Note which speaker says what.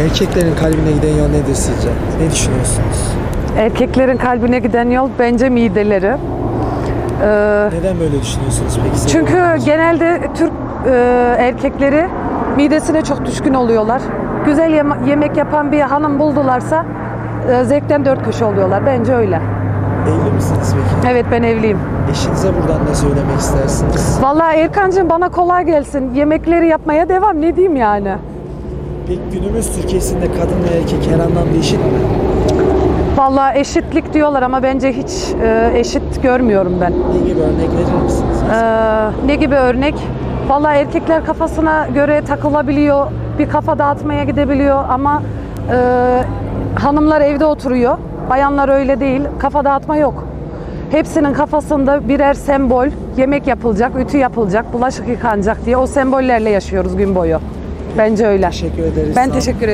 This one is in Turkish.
Speaker 1: Erkeklerin kalbine giden yol nedir sizce? Ne düşünüyorsunuz?
Speaker 2: Erkeklerin kalbine giden yol bence mideleri. Ee,
Speaker 1: Neden böyle düşünüyorsunuz peki?
Speaker 2: Çünkü genelde Türk e, erkekleri midesine çok düşkün oluyorlar. Güzel yeme- yemek yapan bir hanım buldularsa e, zevkten dört köşe oluyorlar. Bence öyle.
Speaker 1: Evli misiniz peki?
Speaker 2: Evet ben evliyim.
Speaker 1: Eşinize buradan ne söylemek istersiniz?
Speaker 2: Vallahi Erkancığım bana kolay gelsin. Yemekleri yapmaya devam. Ne diyeyim yani?
Speaker 1: Peki günümüz Türkiye'sinde kadın ve erkek her anlamda eşit mi?
Speaker 2: Vallahi eşitlik diyorlar ama bence hiç e, eşit görmüyorum ben.
Speaker 1: Ne gibi örnek verir misiniz?
Speaker 2: Ee, ne gibi örnek? Vallahi erkekler kafasına göre takılabiliyor, bir kafa dağıtmaya gidebiliyor ama e, hanımlar evde oturuyor. Bayanlar öyle değil, kafa dağıtma yok. Hepsinin kafasında birer sembol, yemek yapılacak, ütü yapılacak, bulaşık yıkanacak diye o sembollerle yaşıyoruz gün boyu. Bence öyle.
Speaker 1: Teşekkür ederiz.
Speaker 2: Ben teşekkür ederim.